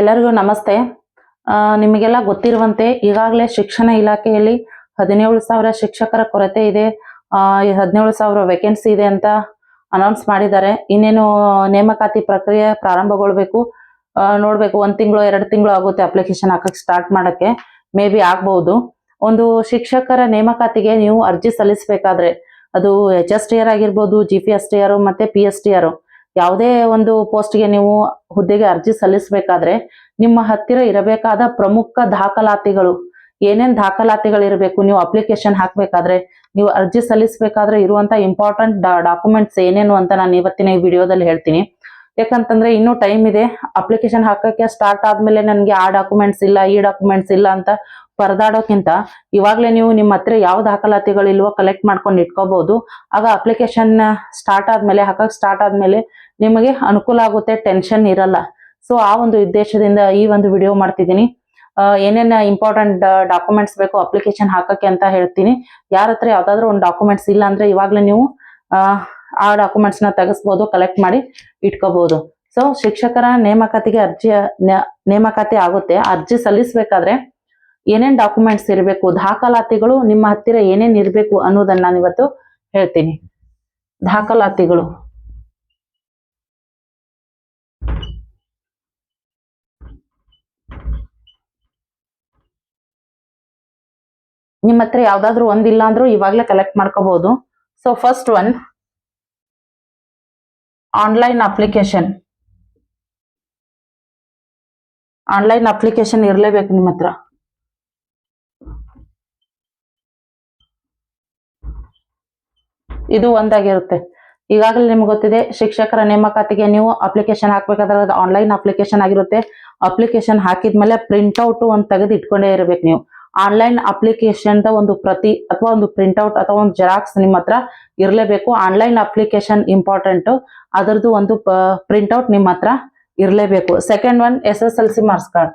ಎಲ್ಲರಿಗೂ ನಮಸ್ತೆ. ನಿಮಗೆಲ್ಲ ಗೊತ್ತಿರುವಂತೆ ಈಗಾಗಲೇ ಶಿಕ್ಷಣ ಇಲಾಖೆಯಲ್ಲಿ ಹದಿನೇಳು ಸಾವಿರ ಶಿಕ್ಷಕರ ಕೊರತೆ ಇದೆ. ಹದಿನೇಳು ಸಾವಿರ ವೇಕೆನ್ಸಿ ಇದೆ ಅಂತ ಅನೌನ್ಸ್ ಮಾಡಿದ್ದಾರೆ. ಇನ್ನೇನು ನೇಮಕಾತಿ ಪ್ರಕ್ರಿಯೆ ಪ್ರಾರಂಭಗೊಳ್ಬೇಕು? ನೋಡಬೇಕು, ಒಂದು ತಿಂಗಳು, ಎರಡು ತಿಂಗಳು ಆಗುತ್ತೆ ಅಪ್ಲಿಕೇಶನ್ ಹಾಕಕ್ಕೆ ಸ್ಟಾರ್ಟ್ ಮಾಡೋಕ್ಕೆ. ಮೇ ಬಿ ಆಗ್ಬಹುದು ಒಂದು ಶಿಕ್ಷಕರ ನೇಮಕಾತಿಗೆ ನೀವು ಅರ್ಜಿ ಸಲ್ಲಿಸಬೇಕಾದ್ರೆ ಅದು ಎಚ್ ಎಸ್ ಟಿ ಆರ್ ಆಗಿರ್ಬೋದು G P S T R ಮತ್ತೆ ಪಿ ಎಸ್ ಟಿ ಆರ್ ಯಾವುದೇ ಒಂದು ಪೋಸ್ಟ್ಗೆ ನೀವು ಹುದ್ದೆಗೆ ಅರ್ಜಿ ಸಲ್ಲಿಸಬೇಕಾದ್ರೆ ನಿಮ್ಮ ಹತ್ತಿರ ಇರಬೇಕಾದ ಪ್ರಮುಖ ದಾಖಲಾತಿಗಳು, ಏನೇನ್ ದಾಖಲಾತಿಗಳು ಇರಬೇಕು, ನೀವು ಅಪ್ಲಿಕೇಶನ್ ಹಾಕಬೇಕಾದ್ರೆ, ನೀವು ಅರ್ಜಿ ಸಲ್ಲಿಸಬೇಕಾದ್ರೆ ಇರುವಂತ ಇಂಪಾರ್ಟೆಂಟ್ ಡಾಕ್ಯುಮೆಂಟ್ಸ್ ಏನೇನು ಅಂತ ನಾನು ಇವತ್ತಿನ ಈ ವಿಡಿಯೋದಲ್ಲಿ ಹೇಳ್ತೀನಿ. ಯಾಕಂತಂದ್ರೆ ಇನ್ನೂ ಟೈಮ್ ಇದೆ ಅಪ್ಲಿಕೇಶನ್ ಹಾಕಕ್ಕೆ ಸ್ಟಾರ್ಟ್ ಆದ್ಮೇಲೆ ನನಗೆ ಆ ಡಾಕ್ಯುಮೆಂಟ್ಸ್ ಇಲ್ಲ, ಈ ಡಾಕ್ಯುಮೆಂಟ್ಸ್ ಇಲ್ಲ ಅಂತ ಪರದಾಡೋಕ್ಕಿಂತ ಇವಾಗಲೇ ನೀವು ನಿಮ್ಮ ಹತ್ರ ಯಾವ ದಾಖಲಾತಿಗಳು ಇಲ್ವೋ ಕಲೆಕ್ಟ್ ಮಾಡ್ಕೊಂಡು ಇಟ್ಕೋಬಹುದು ಆಗ ಅಪ್ಲಿಕೇಶನ್ ಸ್ಟಾರ್ಟ್ ಆದ್ಮೇಲೆ ಹಾಕಕ್ಕೆ ಸ್ಟಾರ್ಟ್ ಆದ್ಮೇಲೆ ನಿಮಗೆ ಅನುಕೂಲ ಆಗುತ್ತೆ ಟೆನ್ಷನ್ ಇರಲ್ಲ. ಸೊ ಆ ಒಂದು ಉದ್ದೇಶದಿಂದ ಈ ಒಂದು ವಿಡಿಯೋ ಮಾಡ್ತಿದ್ದೀನಿ. ಏನೇನ್ ಇಂಪಾರ್ಟೆಂಟ್ ಡಾಕ್ಯುಮೆಂಟ್ಸ್ ಬೇಕು ಅಪ್ಲಿಕೇಶನ್ ಹಾಕಕ್ಕೆ ಅಂತ ಹೇಳ್ತೀನಿ. ಯಾರ ಹತ್ರ ಯಾವ್ದಾದ್ರು ಒಂದು ಡಾಕ್ಯುಮೆಂಟ್ಸ್ ಇಲ್ಲ ಅಂದ್ರೆ ಇವಾಗ್ಲೇ ನೀವು ಆ, ಡಾಕ್ಯುಮೆಂಟ್ಸ್ನ ತೆಗೆಸ್ಬೋದು ಕಲೆಕ್ಟ್ ಮಾಡಿ ಇಟ್ಕೋಬಹುದು ಸೊ ಶಿಕ್ಷಕರ ನೇಮಕಾತಿಗೆ ಅರ್ಜಿ ನೇಮಕಾತಿ ಆಗುತ್ತೆ. ಅರ್ಜಿ ಸಲ್ಲಿಸಬೇಕಾದ್ರೆ ಏನೇನ್ ಡಾಕ್ಯುಮೆಂಟ್ಸ್ ಇರಬೇಕು, ದಾಖಲಾತಿಗಳು ನಿಮ್ಮ ಹತ್ತಿರ ಏನೇನ್ ಇರಬೇಕು ಅನ್ನೋದನ್ನ ನಾನು ಇವತ್ತು ಹೇಳ್ತೀನಿ. ದಾಖಲಾತಿಗಳು. ನಿಮ್ಮ ಹತ್ರ ಯಾವ್ದಾದ್ರು ಒಂದಿಲ್ಲ ಅಂದ್ರೂ ಇವಾಗ್ಲೇ ಕಲೆಕ್ಟ್ ಮಾಡ್ಕೋಬಹುದು so first one online application online application ಇರಲೇಬೇಕು ನಿಮ್ಮ ಹತ್ರ. ಇದು ಒಂದಾಗಿರುತ್ತೆ. ಈಗಾಗಲೇ ನಿಮ್ಗೆ ಗೊತ್ತಿದೆ, ಶಿಕ್ಷಕರ ನೇಮಕಾತಿಗೆ ನೀವು ಅಪ್ಲಿಕೇಶನ್ ಹಾಕ್ಬೇಕಾದ್ರೆ ಅದು ಆನ್ಲೈನ್ ಅಪ್ಲಿಕೇಶನ್ ಆಗಿರುತ್ತೆ. ಅಪ್ಲಿಕೇಶನ್ ಹಾಕಿದ್ಮೇಲೆ ಪ್ರಿಂಟ್ ಔಟ್ ಒಂದು ತೆಗೆದು ಇಟ್ಕೊಂಡೇ ಇರಬೇಕು ನೀವು. ಆನ್ಲೈನ್ ಅಪ್ಲಿಕೇಶನ್ ಒಂದು ಪ್ರತಿ ಅಥವಾ ಒಂದು ಪ್ರಿಂಟ್ಔಟ್ ಅಥವಾ ಒಂದು ಜೆರಾಕ್ಸ್ ನಿಮ್ಮ ಹತ್ರ ಇರಲೇಬೇಕು. ಆನ್ಲೈನ್ ಅಪ್ಲಿಕೇಶನ್ ಇಂಪಾರ್ಟೆಂಟ್ ಅದರದ್ದು ಒಂದು ಪ್ರಿಂಟ್ಔಟ್ ನಿಮ್ಮ ಹತ್ರ ಇರಲೇಬೇಕು. Second one S S L C marks card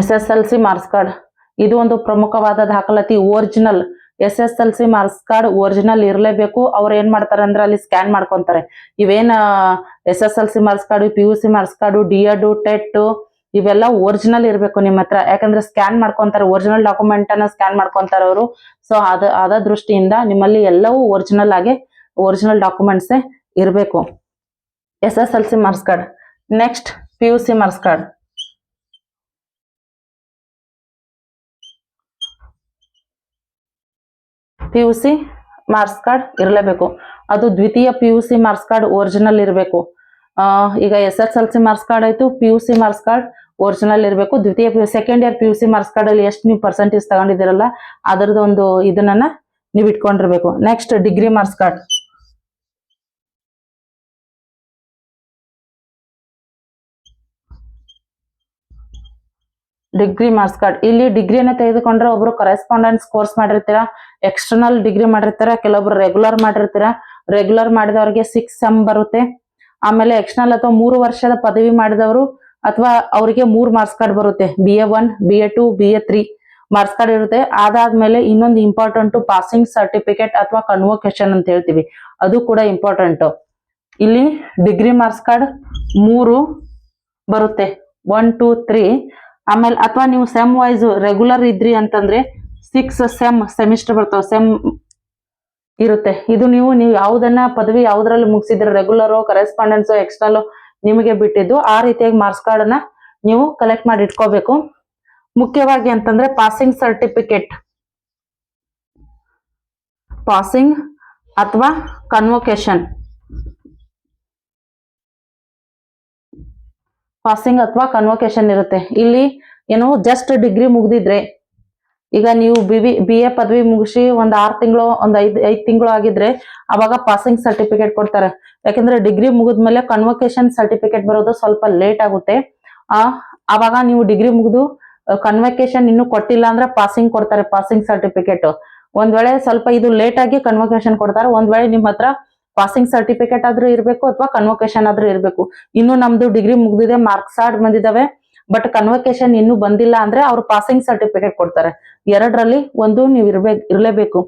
S S L C marks card. ಇದು ಒಂದು ಪ್ರಮುಖವಾದ ದಾಖಲಾತಿ, original. S S L C marks card original ಇರಲೇಬೇಕು. ಅವ್ರು ಏನ್ ಮಾಡ್ತಾರೆ ಅಂದ್ರೆ ಅಲ್ಲಿ ಸ್ಕ್ಯಾನ್ ಮಾಡ್ಕೊಂತಾರೆ. ಇವೇನ್ S S L C marks card, P U C marks card D Ed TET, ಇವೆಲ್ಲ ಒರಿಜಿನಲ್ ಇರಬೇಕು ನಿಮ್ಮ ಹತ್ರ. ಯಾಕಂದ್ರೆ ಸ್ಕ್ಯಾನ್ ಮಾಡ್ಕೊಂತಾರೆ, ಒರಿಜಿನಲ್ ಡಾಕ್ಯುಮೆಂಟ್ ಅನ್ನ ಸ್ಕ್ಯಾನ್ ಮಾಡ್ಕೊಂತಾರೆ ಅವರು. ಸೊ, ಅದ ಅದ ದೃಷ್ಟಿಯಿಂದ ನಿಮ್ಮಲ್ಲಿ ಎಲ್ಲವೂ ಒರಿಜಿನಲ್ ಆಗಿ, ಒರಿಜಿನಲ್ ಡಾಕ್ಯುಮೆಂಟ್ಸ್ ಇರಬೇಕು. S S L C marks card. Next, P U C marks card. P U C marks card ಇರಲೇಬೇಕು. ಅದು ದ್ವಿತೀಯ P U C marks card original ಇರಬೇಕು. ಈಗ S S L C marks card ಆಯಿತು P U C marks card original ಇರಬೇಕು. ದ್ವಿತೀಯ P second year P U C marks card ಅಲ್ಲಿ ಎಷ್ಟು ನೀವು ಪರ್ಸೆಂಟೇಜ್ ತಗೊಂಡಿದ್ದೀರಲ್ಲ ಅದರದ್ದು ಒಂದು ಇದನ್ನ ನೀವು ಇಟ್ಕೊಂಡಿರ್ಬೇಕು. Next degree marks card degree marks card. ಇಲ್ಲಿ ಡಿಗ್ರಿನ ತೆಗೆದುಕೊಂಡ್ರೆ ಒಬ್ರು ಕರೆಸ್ಪಾಂಡೆನ್ಸ್ ಕೋರ್ಸ್ ಮಾಡಿರ್ತೀರಾ ಎಕ್ಸ್ಟರ್ನಲ್ ಡಿಗ್ರಿ ಮಾಡಿರ್ತೀರ, ಕೆಲವೊಬ್ರು ರೆಗ್ಯುಲರ್ ಮಾಡಿರ್ತೀರ ರೆಗ್ಯುಲರ್ ಮಾಡಿದವ್ರಿಗೆ ಸಿಕ್ಸ್ ಸೆಮ್ ಬರುತ್ತೆ. ಆಮೇಲೆ ಎಕ್ಸ್ಟರ್ನಲ್ ಅಥವಾ ಮೂರು ವರ್ಷದ ಪದವಿ ಮಾಡಿದವರು ಅಥವಾ ಅವರಿಗೆ ಮೂರು ಮಾರ್ಕ್ಸ್ ಕಾರ್ಡ್ ಬರುತ್ತೆ. B A one B A two B A three marks card ಇರುತ್ತೆ. ಅದಾದ್ಮೇಲೆ ಇನ್ನೊಂದು ಇಂಪಾರ್ಟೆಂಟ್ ಪಾಸಿಂಗ್ ಸರ್ಟಿಫಿಕೇಟ್ ಅಥವಾ ಕನ್ವೊಕೇಶನ್ ಅಂತ ಹೇಳ್ತೀವಿ. ಅದು ಕೂಡ ಇಂಪಾರ್ಟೆಂಟ್ ಇಲ್ಲಿ ಡಿಗ್ರಿ ಮಾರ್ಕ್ಸ್ ಕಾರ್ಡ್ ಮೂರು ಬರುತ್ತೆ. ಒನ್ ಟೂ ತ್ರೀ ಆಮೇಲೆ ಅಥವಾ ನೀವು ಸೆಮ್ ವೈಸ್ ರೆಗ್ಯುಲರ್ ಇದ್ರಿ ಅಂತಂದ್ರೆ ಸಿಕ್ಸ್ ಸೆಮ್ ಸೆಮಿಸ್ಟರ್ ಬರ್ತಾವ ಸೆಮ್ ಇರುತ್ತೆ. ಇದು ನೀವು ನೀವು ಯಾವ್ದನ್ನ ಪದವಿ ಯಾವ್ದ್ರಲ್ಲಿ ಮುಗಿಸಿದ್ರೆ ರೆಗ್ಯುಲರ್ ಕರೆಸ್ಪಾಂಡೆನ್ಸ್ ಎಕ್ಸ್ಟರ್ನಲ್ ನಿಮಗೆ ಬಿಟ್ಟಿದ್ದು, ಆ ರೀತಿಯಾಗಿ ಮಾರ್ಕ್ಸ್ ಕಾರ್ಡ್ ಅನ್ನ ನೀವು ಕಲೆಕ್ಟ್ ಮಾಡಿ ಇಟ್ಕೋಬೇಕು. ಮುಖ್ಯವಾಗಿ ಅಂತಂದ್ರೆ ಪಾಸಿಂಗ್ ಸರ್ಟಿಫಿಕೇಟ್ ಪಾಸಿಂಗ್ ಅಥವಾ ಕನ್ವೊಕೇಶನ್ ಪಾಸಿಂಗ್ ಅಥವಾ ಕನ್ವೊಕೇಶನ್ ಇರುತ್ತೆ. ಇಲ್ಲಿ ಏನು ಜಸ್ಟ್ ಡಿಗ್ರಿ ಮುಗ್ದಿದ್ರೆ, ಈಗ ನೀವು ಬಿ ಬಿ ಎ ಪದವಿ ಮುಗಿಸಿ ಒಂದ್ ಆರು ತಿಂಗಳು, ಒಂದ್ ಐದು ಐದು ತಿಂಗಳು ಆಗಿದ್ರೆ ಅವಾಗ ಪಾಸಿಂಗ್ ಸರ್ಟಿಫಿಕೇಟ್ ಕೊಡ್ತಾರೆ. ಯಾಕಂದ್ರೆ ಡಿಗ್ರಿ ಮುಗಿದ್ಮೇಲೆ ಕನ್ವೊಕೇಶನ್ ಸರ್ಟಿಫಿಕೇಟ್ ಬರೋದು ಸ್ವಲ್ಪ ಲೇಟ್ ಆಗುತ್ತೆ. ಆ, ಅವಾಗ ನೀವು ಡಿಗ್ರಿ ಮುಗಿದು ಕನ್ವೊಕೇಶನ್ ಇನ್ನು ಕೊಟ್ಟಿಲ್ಲ ಅಂದ್ರೆ ಪಾಸಿಂಗ್ ಕೊಡ್ತಾರೆ ಪಾಸಿಂಗ್ ಸರ್ಟಿಫಿಕೇಟ್ ಒಂದ್ ವೇಳೆ ಸ್ವಲ್ಪ ಇದು ಲೇಟ್ ಆಗಿ ಕನ್ವೊಕೇಶನ್ ಕೊಡ್ತಾರೆ, ಒಂದ್ ವೇಳೆ ನಿಮ್ ಹತ್ರ ಪಾಸಿಂಗ್ ಸರ್ಟಿಫಿಕೇಟ್ ಆದ್ರೂ ಇರಬೇಕು ಅಥವಾ ಕನ್ವೊಕೇಶನ್ ಆದ್ರೂ ಇರಬೇಕು. ಇನ್ನು ನಮ್ದು ಡಿಗ್ರಿ ಮುಗ್ದಿದೆ ಮಾರ್ಕ್ಸ್ ಕಾರ್ಡ್ ಬಂದಿದಾವೆ. ಬಟ್ ಕನ್ವೊಕೇಶನ್ ಇನ್ನು ಬಂದಿಲ್ಲ ಅಂದ್ರೆ ಅವ್ರು ಪಾಸಿಂಗ್ ಸರ್ಟಿಫಿಕೇಟ್ ಕೊಡ್ತಾರೆ. ಎರಡರಲ್ಲಿ ಒಂದು ನೀವು ಇರ್ಬೇಕು, ಇರಲೇಬೇಕು.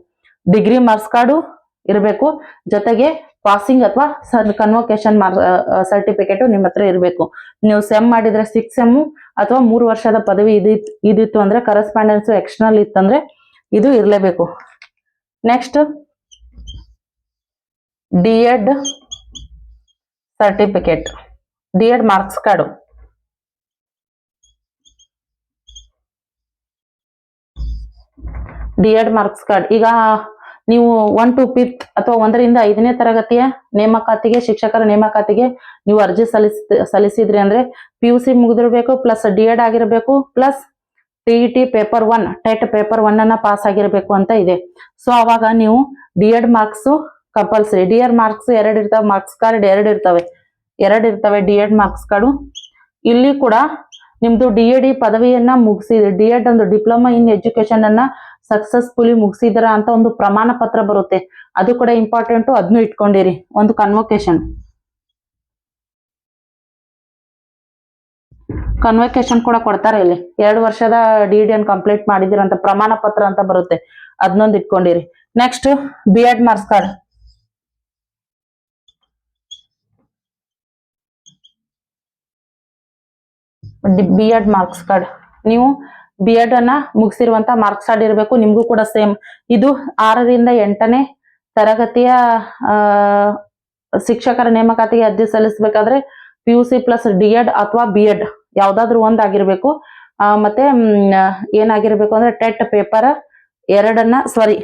ಡಿಗ್ರಿ ಮಾರ್ಕ್ಸ್ ಕಾರ್ಡು ಇರಬೇಕು. ಜೊತೆಗೆ ಪಾಸಿಂಗ್ ಅಥವಾ ಕನ್ವೊಕೇಶನ್ ಸರ್ಟಿಫಿಕೇಟ್ ನಿಮ್ಮ ಹತ್ರ ಇರಬೇಕು. ನೀವು ಸೆಮ್ ಮಾಡಿದ್ರೆ ಸಿಕ್ಸ್ ಸೆಮ್ ಅಥವಾ ಮೂರು ವರ್ಷದ ಪದವಿ ಇದಿತ್ತು ಇದಿತ್ತು ಅಂದ್ರೆ ಕರೆಸ್ಪಾಂಡೆನ್ಸ್ ಎಕ್ಸ್ಟರ್ನಲ್ ಇತ್ತಂದ್ರೆ ಇದು ಇರಲೇಬೇಕು. Next D Ed certificate D Ed marks card D Ed marks card ಈಗ ನೀವು ಒನ್ ಟು ಫಿಫ್ತ್ ಅಥವಾ ಒಂದರಿಂದ ಐದನೇ ತರಗತಿಯ ನೇಮಕಾತಿಗೆ, ಶಿಕ್ಷಕರ ನೇಮಕಾತಿಗೆ ನೀವು ಅರ್ಜಿ ಸಲ್ಲಿಸ್ ಸಲ್ಲಿಸಿದ್ರಿ ಅಂದ್ರೆ ಪಿ ಯು ಸಿ ಮುಗಿದಿರ್ಬೇಕು ಪ್ಲಸ್ ಡಿ ಎಡ್ ಆಗಿರ್ಬೇಕು plus T T paper one TET paper one ಅನ್ನ ಪಾಸ್ ಆಗಿರ್ಬೇಕು ಅಂತ ಇದೆ. ಸೊ ಅವಾಗ ನೀವು D Ed marks compulsory D Ed marks ಎರಡು ಇರ್ತಾವೆ ಮಾರ್ಕ್ಸ್ ಕಾರ್ಡ್ ಎರಡು ಇರ್ತವೆ. ಎರಡು ಇರ್ತವೆ ಡಿ ಎಡ್ ಮಾರ್ಕ್ಸ್ ಕಾರ್ಡು ಇಲ್ಲಿ ಕೂಡ ನಿಮ್ದು ಡಿ ಎಡ್ ಪದವಿಯನ್ನ ಮುಗಿಸಿದ್ರೆ ಡಿ ಎಡ್ ಒಂದು ಡಿಪ್ಲೊಮಾ ಇನ್ ಎಜುಕೇಶನ್ ಅನ್ನ ಸಕ್ಸಸ್ಫುಲಿ ಮುಗಿಸಿದ್ರ ಅಂತ ಒಂದು ಪ್ರಮಾಣ ಪತ್ರ ಬರುತ್ತೆ. ಅದು ಕೂಡ ಇಂಪಾರ್ಟೆಂಟ್ ಅದನ್ನು ಇಟ್ಕೊಂಡಿರಿ, ಒಂದು ಕನ್ವೊಕೇಶನ್ ಕನ್ವೊಕೇಶನ್ ಕೂಡ ಕೊಡ್ತಾರೆ ಇಲ್ಲಿ. ಎರಡು ವರ್ಷದ ಡಿ ಡಿ ಅನ್ ಕಂಪ್ಲೀಟ್ ಮಾಡಿದಿರಂತ ಪ್ರಮಾಣ ಪತ್ರ ಅಂತ ಬರುತ್ತೆ. ಅದನ್ನೊಂದು ಇಟ್ಕೊಂಡಿರಿ. Next B Ed marks card B Ed marks card ನೀವು ಬಿ ಎಡ್ ಅನ್ನ ಮುಗಿಸಿರುವಂತ ಮಾರ್ಕ್ಸ್ ಕಾರ್ಡ್ ಇರಬೇಕು. ನಿಮಗೂ ಕೂಡ ಸೇಮ್ ಇದು ಆರರಿಂದ ಎಂಟನೇ ತರಗತಿಯ ಶಿಕ್ಷಕರ ನೇಮಕಾತಿಗೆ ಅರ್ಜಿ ಸಲ್ಲಿಸಬೇಕಾದ್ರೆ P U C plus D Ed ಅಥವಾ ಬಿ ಎಡ್ ಯಾವ್ದಾದ್ರು ಒಂದ್ ಆಗಿರ್ಬೇಕು. ಮತ್ತೆ ಏನಾಗಿರ್ಬೇಕು ಅಂದ್ರೆ ಟೆಟ್ ಪೇಪರ್ ಎರಡನ್ನ sorry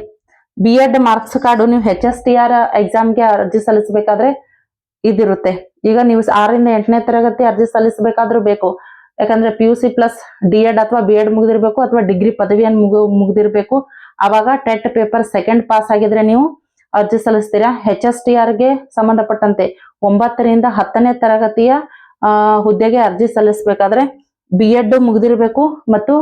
B Ed marks card ನೀವು ಹೆಚ್ ಎಸ್ ಟಿ ಆರ್ ಎಕ್ಸಾಮ್ಗೆ ಅರ್ಜಿ ಸಲ್ಲಿಸಬೇಕಾದ್ರೆ ಇದಿರುತ್ತೆ. ಈಗ ನೀವು ಆರರಿಂದ ಎಂಟನೇ ತರಗತಿ ಅರ್ಜಿ ಸಲ್ಲಿಸಬೇಕಾದ್ರೂ ಬೇಕು. ಯಾಕಂದ್ರೆ P U C plus D Ed ಅಥವಾ ಬಿ ಎಡ್ ಮುಗಿದಿರ್ಬೇಕು ಅಥವಾ ಡಿಗ್ರಿ ಪದವಿಯನ್ನು ಮುಗು, ಮುಗಿದಿರ್ಬೇಕು. ಅವಾಗ ಟೆಟ್ ಪೇಪರ್ ಸೆಕೆಂಡ್ ಪಾಸ್ ಆಗಿದ್ರೆ ನೀವು ಅರ್ಜಿ ಸಲ್ಲಿಸ್ತೀರಾ? ಹೆಚ್ ಎಸ್ ಟಿ ಆರ್ಗೆ ಸಂಬಂಧಪಟ್ಟಂತೆ ಒಂಬತ್ತರಿಂದ ಹತ್ತನೇ ತರಗತಿಯ ಹುದ್ದೆಗೆ ಅರ್ಜಿ ಸಲ್ಲಿಸಬೇಕಾದ್ರೆ ಬಿ ಎಡ್ ಮುಗಿದಿರಬೇಕು ಮತ್ತು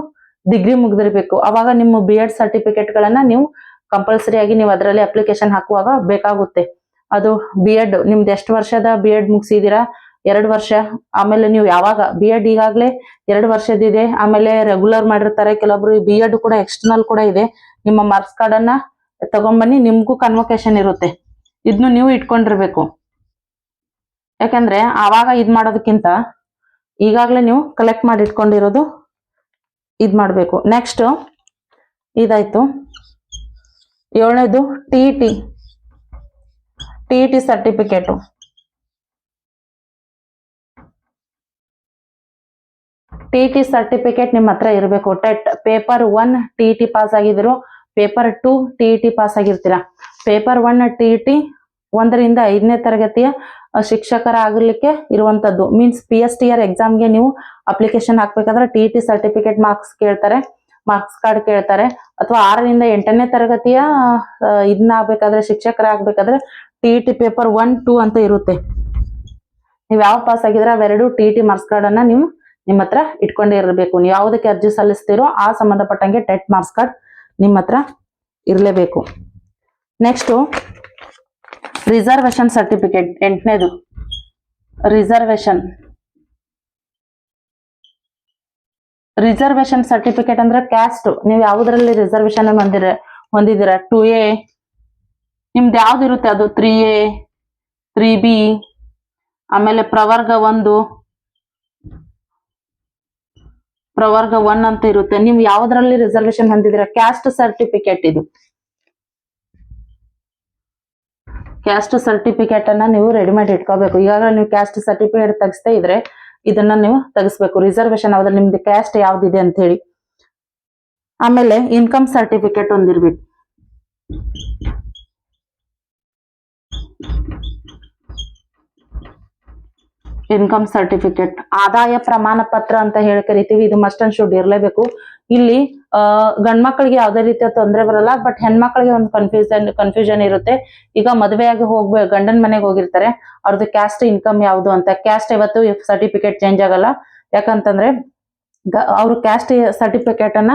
ಡಿಗ್ರಿ ಮುಗಿದಿರಬೇಕು. ಅವಾಗ ನಿಮ್ಮ ಬಿ ಎಡ್ ಸರ್ಟಿಫಿಕೇಟ್ ಗಳನ್ನ ನೀವು ಕಂಪಲ್ಸರಿ ಆಗಿ ನೀವು ಅದರಲ್ಲಿ ಅಪ್ಲಿಕೇಶನ್ ಹಾಕುವಾಗ ಬೇಕಾಗುತ್ತೆ. ಅದು ಬಿ ಎಡ್ ನಿಮ್ದು ಎಷ್ಟು ವರ್ಷದ ಬಿ ಎಡ್ ಮುಗಿಸಿದೀರಾ? ಎರಡು ವರ್ಷ. ಆಮೇಲೆ ನೀವು ಯಾವಾಗ ಬಿ ಎಡ್ ಈಗಾಗಲೇ ಎರಡು ವರ್ಷದಿದೆ ಆಮೇಲೆ ರೆಗ್ಯುಲರ್ ಮಾಡಿರ್ತಾರೆ. ಕೆಲವೊಬ್ರು ಬಿ ಎಡ್ ಕೂಡ ಎಕ್ಸ್ಟರ್ನಲ್ ಕೂಡ ಇದೆ. ನಿಮ್ಮ ಮಾರ್ಕ್ಸ್ ಕಾರ್ಡ್ ಅನ್ನ ತಗೊಂಡ್ಬನ್ನಿ ನಿಮ್ಗೂ ಕನ್ವೊಕೇಶನ್ ಇರುತ್ತೆ. ಇದನ್ನು ನೀವು ಇಟ್ಕೊಂಡಿರ್ಬೇಕು. ಯಾಕಂದ್ರೆ ಆವಾಗ ಇದ್ ಮಾಡೋದಕ್ಕಿಂತ ಈಗಾಗಲೇ ನೀವು ಕಲೆಕ್ಟ್ ಮಾಡಿ ಇಟ್ಕೊಂಡಿರೋದು ಇದ್ ಮಾಡಬೇಕು. ನೆಕ್ಸ್ಟ್ ಇದಾಯ್ತು. ಏಳನೇದು T T T certificate T T certificate ನಿಮ್ಮ ಹತ್ರ ಇರಬೇಕು. TET paper one T T pass ಆಗಿದ್ರು. Paper two T T pass ಆಗಿರ್ತೀರಾ? Paper one T T ಒಂದರಿಂದ ಐದನೇ ತರಗತಿಯ ಶಿಕ್ಷಕರ ಶಿಕ್ಷಕರಾಗಲಿಕ್ಕೆ ಇರುವಂತದ್ದು. Means P S T R ಎಕ್ಸಾಮ್ಗೆ ನೀವು ಅಪ್ಲಿಕೇಶನ್ ಹಾಕ್ಬೇಕಾದ್ರೆ ಟಿ ಟಿ ಸರ್ಟಿಫಿಕೇಟ್ ಮಾರ್ಕ್ಸ್ ಕೇಳ್ತಾರೆ. ಮಾರ್ಕ್ಸ್ ಕಾರ್ಡ್ ಕೇಳ್ತಾರೆ. ಅಥವಾ ಆರರಿಂದ ಎಂಟನೇ ತರಗತಿಯ ಇದನ್ನ ಆಗ್ಬೇಕಾದ್ರೆ, ಶಿಕ್ಷಕರಾಗಬೇಕಾದ್ರೆ T T paper one two ಅಂತ ಇರುತ್ತೆ. ನೀವು ಯಾವ ಪಾಸ್ ಆಗಿದ್ರೆ ಅವೆರಡು ಟಿ ಟಿ ಮಾರ್ಕ್ಸ್ ಕಾರ್ಡ್ ಅನ್ನ ನೀವು ನಿಮ್ಮ ಹತ್ರ ಇಟ್ಕೊಂಡೇ ಇರಬೇಕು. ನೀವು ಯಾವುದಕ್ಕೆ ಅರ್ಜಿ ಸಲ್ಲಿಸ್ತೀರೋ ಆ ಸಂಬಂಧಪಟ್ಟಂಗೆ ಟೆಟ್ ಮಾರ್ಕ್ಸ್ ಕಾರ್ಡ್ ನಿಮ್ಮ ಹತ್ರ ಇರಲೇಬೇಕು. ನೆಕ್ಸ್ಟು ರಿಸರ್ವೇಶನ್ ಸರ್ಟಿಫಿಕೇಟ್ ಎಂಟನೇದು. ರಿಸರ್ವೇಶನ್ ರಿಸರ್ವೇಶನ್ ಸರ್ಟಿಫಿಕೇಟ್ ಅಂದ್ರೆ ಕ್ಯಾಸ್ಟ್ ನೀವು ಯಾವುದರಲ್ಲಿ ರಿಸರ್ವೇಶನ್ ಹೊಂದಿರ, ಹೊಂದಿದ್ದೀರಾ? ಟು ಎ ನಿಮ್ದು ಯಾವ್ದು ಇರುತ್ತೆ ಅದು? ತ್ರೀ ಎ ತ್ರೀ ಬಿ ಆಮೇಲೆ ಪ್ರವರ್ಗ ಒಂದು. ಪ್ರವರ್ಗ ಒನ್ ಅಂತ ಇರುತ್ತೆ. ನೀವು ಯಾವ್ದ್ರಲ್ಲಿ ರಿಸರ್ವೇಶನ್ ಹೊಂದಿದ್ರೆ ಕ್ಯಾಸ್ಟ್ ಸರ್ಟಿಫಿಕೇಟ್ ಇದು. ಕ್ಯಾಸ್ಟ್ ಸರ್ಟಿಫಿಕೇಟ್ ಅನ್ನ ನೀವು ರೆಡಿ ಮಾಡಿ ಇಟ್ಕೋಬೇಕು. ಈಗಾಗಲೇ ನೀವು ಕ್ಯಾಸ್ಟ್ ಸರ್ಟಿಫಿಕೇಟ್ ತೆಗಿಸ್ತಾ ಇದ್ರೆ ಇದನ್ನ ನೀವು ತೆಗಿಸ್ಬೇಕು. ರಿಸರ್ವೇಶನ್ ಅವ್ರ ನಿಮ್ದು ಕ್ಯಾಸ್ಟ್ ಯಾವ್ದಿದೆ ಅಂತ ಹೇಳಿ. ಆಮೇಲೆ ಇನ್ಕಮ್ ಸರ್ಟಿಫಿಕೇಟ್ ಒಂದಿರ್ಬೇಕು. ಇನ್ಕಮ್ ಸರ್ಟಿಫಿಕೇಟ್, ಆದಾಯ ಪ್ರಮಾಣ ಪತ್ರ ಅಂತ ಹೇಳಿ ಕರಿತೀವಿ, ಇದು ಮಸ್ಟ್ ಅಂಡ್ ಶುಡ್ ಇರಲೇಬೇಕು. ಇಲ್ಲಿ, ಆ, ಗಂಡ್ ಮಕ್ಕಳಿಗೆ ಯಾವ್ದೇ ರೀತಿಯ ತೊಂದರೆ ಬರಲ್ಲ ಬಟ್ ಹೆಣ್ಮಕ್ಳಿಗೆ ಒಂದು ಕನ್ಫ್ಯೂಷನ್ ಕನ್ಫ್ಯೂಷನ್ ಇರುತ್ತೆ. ಈಗ ಮದುವೆಯಾಗಿ ಹೋಗ್ಬೇಕು ಗಂಡನ ಮನೆಗೆ ಹೋಗಿರ್ತಾರೆ ಅವ್ರದ್ದು ಕ್ಯಾಸ್ಟ್ ಇನ್ಕಮ್ ಯಾವ್ದು ಅಂತ. ಕ್ಯಾಸ್ಟ್ ಇವತ್ತು ಸರ್ಟಿಫಿಕೇಟ್ ಚೇಂಜ್ ಆಗಲ್ಲ. ಯಾಕಂತಂದ್ರೆ ಅವರು ಕ್ಯಾಸ್ಟ್ ಸರ್ಟಿಫಿಕೇಟ್ ಅನ್ನ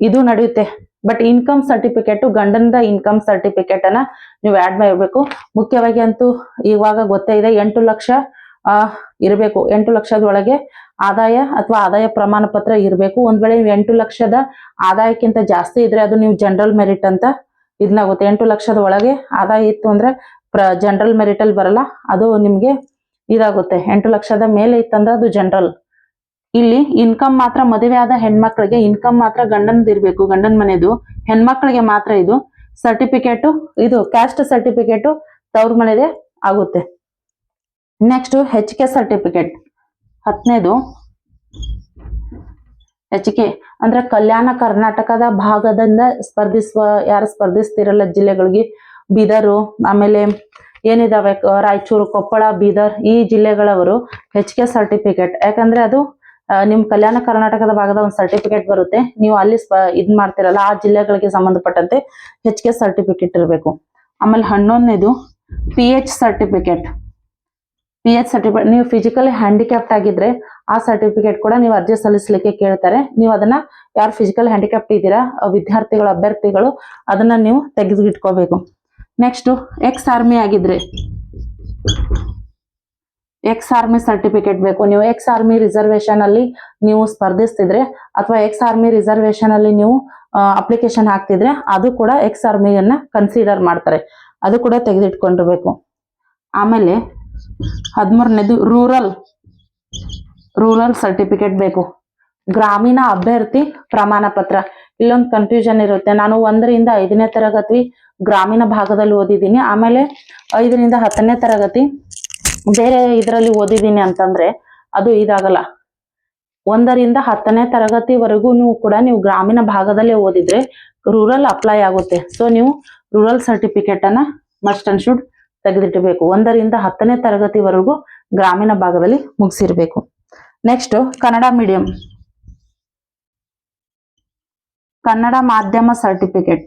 ಇದು ನಡೆಯುತ್ತೆ. ಬಟ್ ಇನ್ಕಮ್ ಸರ್ಟಿಫಿಕೇಟ್ ಗಂಡನದ ಇನ್ಕಮ್ ಸರ್ಟಿಫಿಕೇಟ್ ಅನ್ನ ನೀವು ಆಡ್ ಮಾಡಬೇಕು. ಮುಖ್ಯವಾಗಿ ಅಂತೂ ಇವಾಗ ಗೊತ್ತೇ ಇದೆ, ಎಂಟು ಲಕ್ಷ ಇರಬೇಕು. ಎಂಟು ಲಕ್ಷದೊಳಗೆ ಆದಾಯ ಅಥವಾ ಆದಾಯ ಪ್ರಮಾಣ ಪತ್ರ ಇರಬೇಕು. ಒಂದ್ ವೇಳೆ ನೀವು ಎಂಟು ಲಕ್ಷದ ಆದಾಯಕ್ಕಿಂತ ಜಾಸ್ತಿ ಇದ್ರೆ ಅದು ನೀವು ಜನರಲ್ ಮೆರಿಟ್ ಅಂತ ಇದನ್ನಾಗುತ್ತೆ ಎಂಟು ಲಕ್ಷದ ಒಳಗೆ ಆದಾಯ ಇತ್ತು ಅಂದ್ರೆ ಪ್ರ, ಜನರಲ್ ಮೆರಿಟ್ ಅಲ್ಲಿ ಬರಲ್ಲ. ಅದು ನಿಮ್ಗೆ ಇದಾಗುತ್ತೆ. ಎಂಟು ಲಕ್ಷದ ಮೇಲೆ ಇತ್ತಂದ್ರೆ ಅದು ಜನರಲ್. ಇಲ್ಲಿ ಇನ್ಕಮ್ ಮಾತ್ರ ಮದುವೆ ಆದ ಹೆಣ್ಮಕ್ಳಿಗೆ ಇನ್ಕಮ್ ಮಾತ್ರ ಗಂಡನದ್ ಇರ್ಬೇಕು. ಗಂಡನ ಮನೆದು ಹೆಣ್ಮಕ್ಳಿಗೆ ಮಾತ್ರ ಇದು ಸರ್ಟಿಫಿಕೇಟು, ಇದು ಕ್ಯಾಸ್ಟ್ ಸರ್ಟಿಫಿಕೇಟು ತವ್ರ ಮನೆದೇ ಆಗುತ್ತೆ. ನೆಕ್ಸ್ಟ್ ಹೆಚ್ ಕೆ ಸರ್ಟಿಫಿಕೇಟ್ ಹತ್ತನೇದು ಹೆಚ್ ಕೆ ಅಂದ್ರೆ ಕಲ್ಯಾಣ ಕರ್ನಾಟಕದ ಭಾಗದಿಂದ ಸ್ಪರ್ಧಿಸುವ, ಯಾರು ಸ್ಪರ್ಧಿಸ್ತಿರಲ್ಲ ಜಿಲ್ಲೆಗಳಿಗೆ? ಬೀದರು, ಆಮೇಲೆ ಏನಿದಾವೆ ರಾಯಚೂರು, ಕೊಪ್ಪಳ, ಬೀದರ್, ಈ ಜಿಲ್ಲೆಗಳವರು ಹೆಚ್ ಕೆ ಸರ್ಟಿಫಿಕೇಟ್ ಯಾಕಂದ್ರೆ ಅದು ನಿಮ್ ಕಲ್ಯಾಣ ಕರ್ನಾಟಕದ ಭಾಗದ ಒಂದು ಸರ್ಟಿಫಿಕೇಟ್ ಬರುತ್ತೆ. ನೀವು ಅಲ್ಲಿ ಇದ್ ಮಾಡ್ತಿರಲ್ಲ, ಆ ಜಿಲ್ಲೆಗಳಿಗೆ ಸಂಬಂಧಪಟ್ಟಂತೆ ಹೆಚ್ ಕೆ ಸರ್ಟಿಫಿಕೇಟ್ ಇರಬೇಕು. ಆಮೇಲೆ ಹನ್ನೊಂದನೇದು P H certificate P H certificate ನೀವು ಫಿಸಿಕಲಿ ಹ್ಯಾಂಡಿಕ್ಯಾಪ್ಟ್ ಆಗಿದ್ರೆ ಆ ಸರ್ಟಿಫಿಕೇಟ್ ಕೂಡ ನೀವು ಅರ್ಜಿ ಸಲ್ಲಿಸಲಿಕ್ಕೆ ಕೇಳ್ತಾರೆ. ನೀವು ಅದನ್ನ ಯಾರು ಫಿಸಿಕಲ್ ಹ್ಯಾಂಡಿಕ್ಯಾಪ್ಟ್ ಇದ್ದೀರಾ ವಿದ್ಯಾರ್ಥಿಗಳು, ಅಭ್ಯರ್ಥಿಗಳು, ಅದನ್ನ ನೀವು ತೆಗೆದಿಟ್ಕೋಬೇಕು ನೆಕ್ಸ್ಟ್ ಎಕ್ಸ್ ಆರ್ಮಿ ಆಗಿದ್ರೆ. ಎಕ್ಸ್ ಆರ್ಮಿ ಸರ್ಟಿಫಿಕೇಟ್ ಬೇಕು. ನೀವು ಎಕ್ಸ್ ಆರ್ಮಿ ರಿಸರ್ವೇಶನ್ ಅಲ್ಲಿ ನೀವು ಸ್ಪರ್ಧಿಸ್ತಿದ್ರೆ ಅಥವಾ ಎಕ್ಸ್ ಆರ್ಮಿ ರಿಸರ್ವೇಶನ್ ಅಲ್ಲಿ ನೀವು ಅಪ್ಲಿಕೇಶನ್ ಹಾಕ್ತಿದ್ರೆ ಅದು ಕೂಡ ಎಕ್ಸ್ ಆರ್ಮಿಯನ್ನ ಕನ್ಸಿಡರ್ ಮಾಡ್ತಾರೆ. ಅದು ಕೂಡ ತೆಗೆದಿಟ್ಕೊಂಡಿರ್ಬೇಕು. ಆಮೇಲೆ ಹದಿಮೂರನೇದು ರೂರಲ್ ರೂರಲ್ ಸರ್ಟಿಫಿಕೇಟ್ ಬೇಕು. ಗ್ರಾಮೀಣ ಅಭ್ಯರ್ಥಿ ಪ್ರಮಾಣ ಪತ್ರ. ಇಲ್ಲೊಂದು ಕನ್ಫ್ಯೂಷನ್ ಇರುತ್ತೆ. ನಾನು ಒಂದರಿಂದ ಐದನೇ ತರಗತಿ ಗ್ರಾಮೀಣ ಭಾಗದಲ್ಲಿ ಓದಿದ್ದೀನಿ. ಆಮೇಲೆ ಐದರಿಂದ ಹತ್ತನೇ ತರಗತಿ ಬೇರೆ ಇದರಲ್ಲಿ ಓದಿದ್ದೀನಿ ಅಂತಂದ್ರೆ ಅದು ಇದಾಗಲ್ಲ. ಒಂದರಿಂದ ಹತ್ತನೇ ತರಗತಿವರೆಗೂ ಕೂಡ ನೀವು ಗ್ರಾಮೀಣ ಭಾಗದಲ್ಲೇ ಓದಿದ್ರೆ ರೂರಲ್ ಅಪ್ಲೈ ಆಗುತ್ತೆ. ಸೊ ನೀವು ರೂರಲ್ ಸರ್ಟಿಫಿಕೇಟ್ ಅನ್ನ ಮಸ್ಟ್ ಅಂಡ್ ಶುಡ್ ತೆಗೆದಿಟ್ಟಬೇಕು ಒಂದರಿಂದ ಹತ್ತನೇ ತರಗತಿವರೆಗೂ ಗ್ರಾಮೀಣ ಭಾಗದಲ್ಲಿ ಮುಗಿಸಿರ್ಬೇಕು. ನೆಕ್ಸ್ಟ್ ಕನ್ನಡ ಮೀಡಿಯಂ ಕನ್ನಡ ಮಾಧ್ಯಮ ಸರ್ಟಿಫಿಕೇಟ್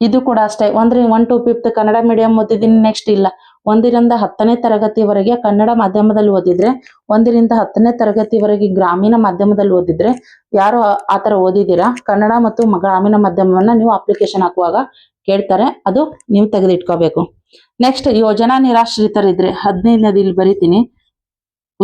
ಇದು ಕೂಡ ಅಷ್ಟೇ. ಒಂದ್ರಿಂದ one to fifth Kannada medium ಓದಿದ್ದೀನಿ ನೆಕ್ಸ್ಟ್ ಇಲ್ಲ. ಒಂದರಿಂದ ಹತ್ತನೇ ತರಗತಿವರೆಗೆ ಕನ್ನಡ ಮಾಧ್ಯಮದಲ್ಲಿ ಓದಿದ್ರೆ ಒಂದರಿಂದ ಹತ್ತನೇ ತರಗತಿವರೆಗೆ ಗ್ರಾಮೀಣ ಮಾಧ್ಯಮದಲ್ಲಿ ಓದಿದ್ರೆ, ಯಾರು ಆ- ಆತರ ಓದಿದ್ದೀರಾ? ಕನ್ನಡ ಮತ್ತು ಗ್ರಾಮೀಣ ಮಾಧ್ಯಮವನ್ನ ನೀವು ಅಪ್ಲಿಕೇಶನ್ ಹಾಕುವಾಗ ಕೇಳ್ತಾರೆ. ಅದು ನೀವು ತೆಗೆದಿಟ್ಕೋಬೇಕು. ನೆಕ್ಸ್ಟ್ ಯೋಜನಾ ನಿರಾಶ್ರಿತರಿದ್ರೆ ಹದಿನೈದನೇದು ಇಲ್ಲಿ ಬರಿತೀನಿ.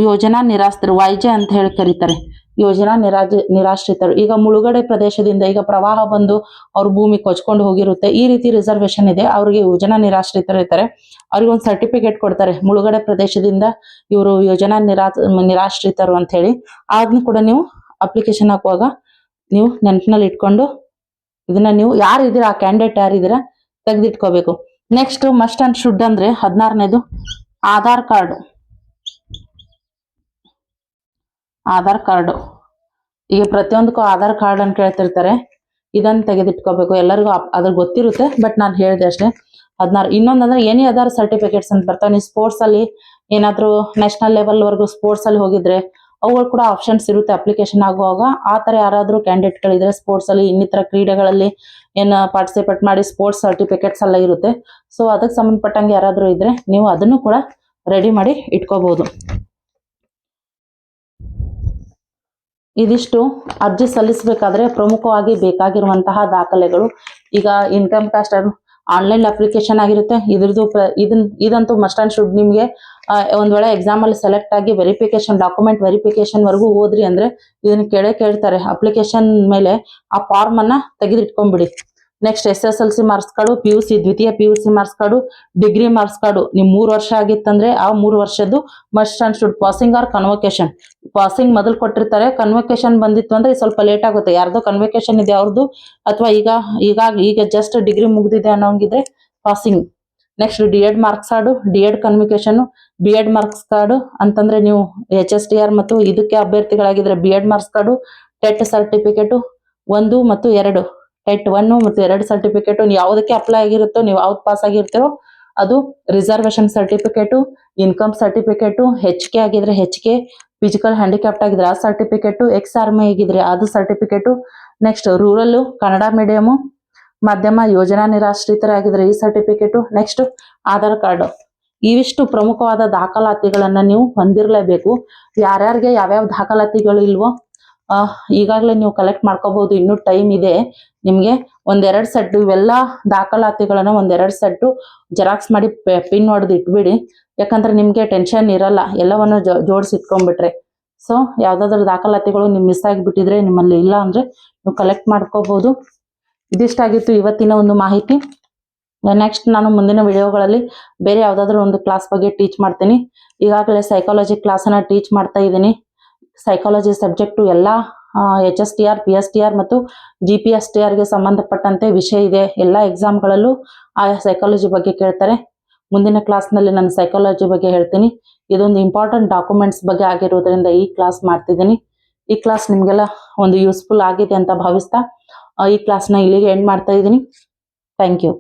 ಯೋಜನಾ ನಿರಾಶ್ರಿತರು, ವೈಜೆ ಅಂತ ಹೇಳಿ ಕರೀತಾರೆ. ಯೋಜನಾ ನಿರಾಜ, ನಿರಾಶ್ರಿತರು. ಈಗ ಮುಳುಗಡೆ ಪ್ರದೇಶದಿಂದ ಈಗ ಪ್ರವಾಹ ಬಂದು ಅವ್ರ ಭೂಮಿ ಕೊಚ್ಕೊಂಡು ಹೋಗಿರುತ್ತೆ. ಈ ರೀತಿ ರಿಸರ್ವೇಶನ್ ಇದೆ. ಅವ್ರಿಗೆ ಯೋಜನಾ ನಿರಾಶ್ರಿತರು ಇರ್ತಾರೆ. ಅವ್ರಿಗೆ ಒಂದು ಸರ್ಟಿಫಿಕೇಟ್ ಕೊಡ್ತಾರೆ. ಮುಳುಗಡೆ ಪ್ರದೇಶದಿಂದ ಇವರು ಯೋಜನಾ ನಿರಾ, ನಿರಾಶ್ರಿತರು ಅಂತ ಹೇಳಿ ಅದನ್ನ ಕೂಡ ನೀವು ಅಪ್ಲಿಕೇಶನ್ ಹಾಕುವಾಗ ನೀವು ನೆನಪಿನಲ್ಲಿ ಇಟ್ಕೊಂಡು ಇದನ್ನ ನೀವು ಯಾರು ಇದೀರಾ ಆ ಕ್ಯಾಂಡಿಡೇಟ್ ಯಾರಿದ್ದೀರಾ ತೆಗೆದಿಟ್ಕೋಬೇಕು. ನೆಕ್ಸ್ಟ್ ಮಸ್ಟ್ ಅಂಡ್ ಶುಡ್ ಅಂದ್ರೆ ಹದಿನಾರನೇದು ಆಧಾರ್ ಕಾರ್ಡ್. ಆಧಾರ್ ಕಾರ್ಡ್. ಈಗ ಪ್ರತಿಯೊಂದಕ್ಕೂ ಆಧಾರ್ ಕಾರ್ಡ್ ಅಂತ ಕೇಳ್ತಿರ್ತಾರೆ ಇದನ್ನ ತೆಗೆದಿಟ್ಕೋಬೇಕು. ಎಲ್ಲರಿಗೂ ಅದ್ರ ಗೊತ್ತಿರುತ್ತೆ, ಬಟ್ ನಾನು ಹೇಳಿದೆ ಅಷ್ಟೇ. ಹದಿನಾರು ಇನ್ನೊಂದಂದ್ರೆ ಎನಿ ಆಧಾರ್ ಸರ್ಟಿಫಿಕೇಟ್ಸ್ ಅಂತ ಬರ್ತಾವೆ. ನೀವು ಸ್ಪೋರ್ಟ್ಸ್ ಅಲ್ಲಿ ಏನಾದರೂ ನ್ಯಾಷನಲ್ ಲೆವೆಲ್ವರೆಗೂ ಸ್ಪೋರ್ಟ್ಸಲ್ಲಿ ಸ್ಪೋರ್ಟ್ಸ್ ಅಲ್ಲಿ ಹೋಗಿದ್ರೆ, ಅವುಗಳು ಕೂಡ ಆಪ್ಷನ್ಸ್ ಇರುತ್ತೆ ಅಪ್ಲಿಕೇಶನ್ ಆಗುವಾಗ. ಆ ಥರ ಯಾರಾದರೂ ಕ್ಯಾಂಡಿಡೇಟ್ಗಳಿದ್ರೆ ಸ್ಪೋರ್ಟ್ಸ್ ಅಲ್ಲಿ, ಇನ್ನಿತರ ಕ್ರೀಡೆಗಳಲ್ಲಿ ಏನು ಪಾರ್ಟಿಸಿಪೇಟ್ ಮಾಡಿ ಸ್ಪೋರ್ಟ್ಸ್ ಸರ್ಟಿಫಿಕೇಟ್ಸ್ ಎಲ್ಲ ಇರುತ್ತೆ. ಸೊ ಅದಕ್ಕೆ ಸಂಬಂಧಪಟ್ಟಂಗೆ ಯಾರಾದರೂ ಇದ್ರೆ ನೀವು ಅದನ್ನು ಕೂಡ ರೆಡಿ ಮಾಡಿ ಇಟ್ಕೋಬಹುದು ಇದಿಷ್ಟು ಅರ್ಜಿ ಸಲ್ಲಿಸಬೇಕಾದ್ರೆ ಪ್ರಮುಖವಾಗಿ ಬೇಕಾಗಿರುವಂತಹ ದಾಖಲೆಗಳು. ಈಗ ಇನ್ಕಮ್ ಟ್ಯಾಕ್ಸ್ ಆನ್ಲೈನ್ ಅಪ್ಲಿಕೇಶನ್ ಆಗಿರುತ್ತೆ. ಇದ್ರದ್ದು ಇದನ್, ಇದಂತೂ ಮಸ್ಟ್ ಅಂಡ್ ಶುಡ್ ನಿಮಗೆ ಒಂದ್ ವೇಳೆ ಎಕ್ಸಾಮ್ ಅಲ್ಲಿ ಸೆಲೆಕ್ಟ್ ಆಗಿ ವೆರಿಫಿಕೇಶನ್ ಡಾಕ್ಯುಮೆಂಟ್ ವೆರಿಫಿಕೇಶನ್ ವರೆಗೂ ಹೋದ್ರಿ ಅಂದ್ರೆ ಇದನ್ನ ಕೇಳೇ ಕೇಳ್ತಾರೆ. ಅಪ್ಲಿಕೇಶನ್ ಮೇಲೆ ಆ ಫಾರ್ಮ್ ಅನ್ನ ತೆಗೆದಿಟ್ಕೊಂಡ್ಬಿಡಿ. Next S S L C marks card P U C ದ್ವಿತೀಯ P U C marks card degree marks card ನಿಮ್ ಮೂರು ವರ್ಷ ಆಗಿತ್ತಂದ್ರೆ ಆ ಮೂರು ವರ್ಷದ್ದು must and should passing or convocation passing ಮೊದಲು ಕೊಟ್ಟಿರ್ತಾರೆ ಕನ್ವೊಕೇಶನ್ ಬಂದಿತ್ತು ಅಂದ್ರೆ ಸ್ವಲ್ಪ ಲೇಟ್ ಆಗುತ್ತೆ. ಯಾರ್ದು ಕನ್ವೊಕೇಶನ್ ಇದೆ ಅವ್ರದ್ದು ಅಥವಾ ಈಗ ಈಗ ಈಗ ಜಸ್ಟ್ ಡಿಗ್ರಿ ಮುಗ್ದಿದೆ ಅನ್ನೋಂಗಿದ್ರೆ passing next D Ed marks card D Ed convocation B Ed marks card ಅಂತಂದ್ರೆ ನೀವು ಎಚ್ ಎಸ್ ಟಿ ಆರ್ ಮತ್ತು ಇದಕ್ಕೆ ಅಭ್ಯರ್ಥಿಗಳಾಗಿದ್ರೆ B Ed marks card TET certificate ಒಂದು ಮತ್ತು ಎರಡು. ಟೆಟ್ ಒನ್ ಮತ್ತು ಎರಡು ಸರ್ಟಿಫಿಕೇಟ್ ನೀವು ಯಾವುದಕ್ಕೆ ಅಪ್ಲೈ ಆಗಿರುತ್ತೋ, ನೀವು ಯಾವ್ದು ಪಾಸ್ ಆಗಿರ್ತೀರೋ, ಅದು reservation certificate income certificate H K ಆಗಿದ್ರೆ ಹೆಚ್ ಕೆ ಫಿಸಿಕಲ್ ಹ್ಯಾಂಡಿಕ್ಯಾಪ್ಟ್ ಆಗಿದ್ರೆ ಆ ಸರ್ಟಿಫಿಕೇಟು ಎಕ್ಸ್ ಆರ್ಮಿ ಆಗಿದ್ರೆ ಅದು certificate next rural Kannada medium ಮಾಧ್ಯಮ ಯೋಜನಾ ನಿರಾಶ್ರಿತರಾಗಿದ್ರೆ ಈ ಸರ್ಟಿಫಿಕೇಟು ನೆಕ್ಸ್ಟ್ ಆಧಾರ್ ಕಾರ್ಡ್ ಇವಿಷ್ಟು ಪ್ರಮುಖವಾದ ದಾಖಲಾತಿಗಳನ್ನ ನೀವು ಹೊಂದಿರಲೇಬೇಕು. ಯಾರ್ಯಾರಿಗೆ ಯಾವ್ಯಾವ ದಾಖಲಾತಿಗಳು ಇಲ್ವೋ ಈಗಾಗಲೇ ನೀವು ಕಲೆಕ್ಟ್ ಮಾಡ್ಕೋಬಹುದು ಇನ್ನೂ ಟೈಮ್ ಇದೆ. ನಿಮಗೆ ಒಂದೆರಡು ಸೆಟ್ ಇವೆಲ್ಲ ದಾಖಲಾತಿಗಳನ್ನ ಒಂದೆರಡು ಸೆಟ್ಟು ಜೆರಾಕ್ಸ್ ಮಾಡಿ ಪಿನ್ ಹೊಡೆದು ಇಟ್ಬಿಡಿ. ಯಾಕಂದ್ರೆ ನಿಮಗೆ ಟೆನ್ಷನ್ ಇರಲ್ಲ. ಎಲ್ಲವನ್ನು ಜೋಡಿಸಿ ಇಟ್ಕೊಂಡ್ಬಿಟ್ರೆ. ಸೊ ಯಾವುದಾದ್ರೂ ದಾಖಲಾತಿಗಳು ನಿಮ್ ಮಿಸ್ ಆಗಿಬಿಟ್ಟಿದ್ರೆ ನಿಮ್ಮಲ್ಲಿ ಇಲ್ಲ ಅಂದ್ರೆ ನೀವು ಕಲೆಕ್ಟ್ ಮಾಡ್ಕೋಬಹುದು ಇದಿಷ್ಟಾಗಿತ್ತು ಇವತ್ತಿನ ಒಂದು ಮಾಹಿತಿ. ನೆಕ್ಸ್ಟ್ ನಾನು ಮುಂದಿನ ವಿಡಿಯೋಗಳಲ್ಲಿ ಬೇರೆ ಯಾವುದಾದ್ರೂ ಒಂದು ಕ್ಲಾಸ್ ಬಗ್ಗೆ ಟೀಚ್ ಮಾಡ್ತೀನಿ. ಈಗಾಗಲೇ ಸೈಕಾಲಜಿ ಕ್ಲಾಸನ್ನ ಟೀಚ್ ಮಾಡ್ತಾ ಇದ್ದೀನಿ. ಸೈಕಾಲಜಿ ಸಬ್ಜೆಕ್ಟು ಎಲ್ಲ H S T R P S T R ಮತ್ತು ಜಿ ಪಿ ಎಸ್ ಟಿ ಆರ್ಗೆ ಸಂಬಂಧಪಟ್ಟಂತೆ ವಿಷಯ ಇದೆ. ಎಲ್ಲ ಎಕ್ಸಾಮ್ಗಳಲ್ಲೂ ಆ ಸೈಕಾಲಜಿ ಬಗ್ಗೆ ಕೇಳ್ತಾರೆ. ಮುಂದಿನ ಕ್ಲಾಸ್ನಲ್ಲಿ ನಾನು ಸೈಕಾಲಜಿ ಬಗ್ಗೆ ಹೇಳ್ತೀನಿ. ಇದೊಂದು ಇಂಪಾರ್ಟೆಂಟ್ ಡಾಕ್ಯುಮೆಂಟ್ಸ್ ಬಗ್ಗೆ ಆಗಿರೋದ್ರಿಂದ ಈ ಕ್ಲಾಸ್ ಮಾಡ್ತಿದ್ದೀನಿ. ಈ ಕ್ಲಾಸ್ ನಿಮಗೆಲ್ಲ ಒಂದು ಯೂಸ್ಫುಲ್ ಆಗಿದೆ ಅಂತ ಭಾವಿಸ್ತಾ ಈ ಈ ಕ್ಲಾಸ್ನ ಇಲ್ಲಿಗೆ ಎಂಡ್ ಮಾಡ್ತಾ ಇದ್ದೀನಿ. Thank you